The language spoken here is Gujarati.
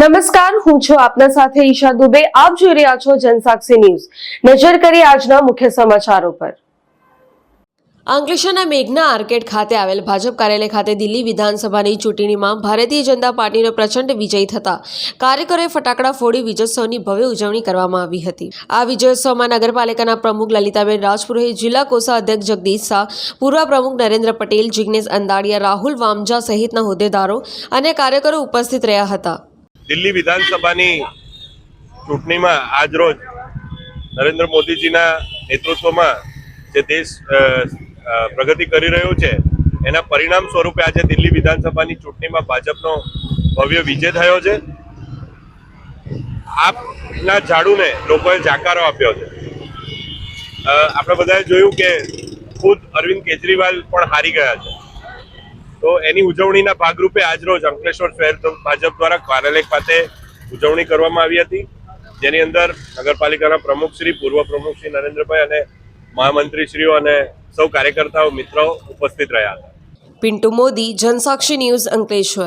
નમસ્કાર, હું છું આપના સાથે ઈશા દુબે. આપ જોઈ રહ્યા છો જનસાક્ષી ન્યૂઝ. નજર કરી આજના મુખ્ય સમાચારો પર. અંકલેશ્વરના મેઘના આર્કેડ ખાતે આવેલ ભાજપ કાર્યાલય ખાતે દિલ્હી વિધાનસભાની ચૂંટણીમાં ભારતીય જનતા પાર્ટીનો પ્રચંડ વિજય થતા કાર્યકરોએ ફટાકડા ફોડી વિજયોત્સવની ભવ્ય ઉજવણી કરવામાં આવી હતી. આ વિજયોત્સવમાં નગરપાલિકાના પ્રમુખ લલિતાબેન રાજપુરોહિત જિલ્લા કોષા અધ્યક્ષ જગદીશ શાહ, પૂર્વ પ્રમુખ નરેન્દ્ર પટેલ, જિગ્નેશ અંદાડિયા, રાહુલ વામજા સહિતના હોદ્દેદારો અને કાર્યકરો ઉપસ્થિત રહ્યા હતા. દિલ્હી વિધાનસભાની ચૂંટણીમાં આજરોજ નરેન્દ્ર મોદીજીના નેતૃત્વમાં જે દેશ પ્રગતિ કરી રહ્યો છે, એના પરિણામ સ્વરૂપે આજે દિલ્હી વિધાનસભાની ચૂંટણીમાં ભાજપનો ભવ્ય વિજય થયો છે. આપના ઝાડુને લોકોએ જાકારો આપ્યો છે. આપણે બધાએ જોયું કે ખુદ અરવિંદ કેજરીવાલ પણ હારી ગયા છે. તો એની ઉજવણીના ભાગરૂપે આજરોજ અંકલેશ્વર શહેર ભાજપ દ્વારા કાર્યાલય ખાતે ઉજવણી કરવામાં આવી હતી. જેની અંદર નગરપાલિકાના પ્રમુખશ્રી પૂર્વ પ્રમુખશ્રી નરેન્દ્રભાઈ અને મહામંત્રીશ્રીઓ અને સૌ કાર્યકર્તાઓ મિત્રો ઉપસ્થિત રહ્યા હતા. પિન્ટુ મોદી, જનસાક્ષી ન્યૂઝ અંકલેશ્વર.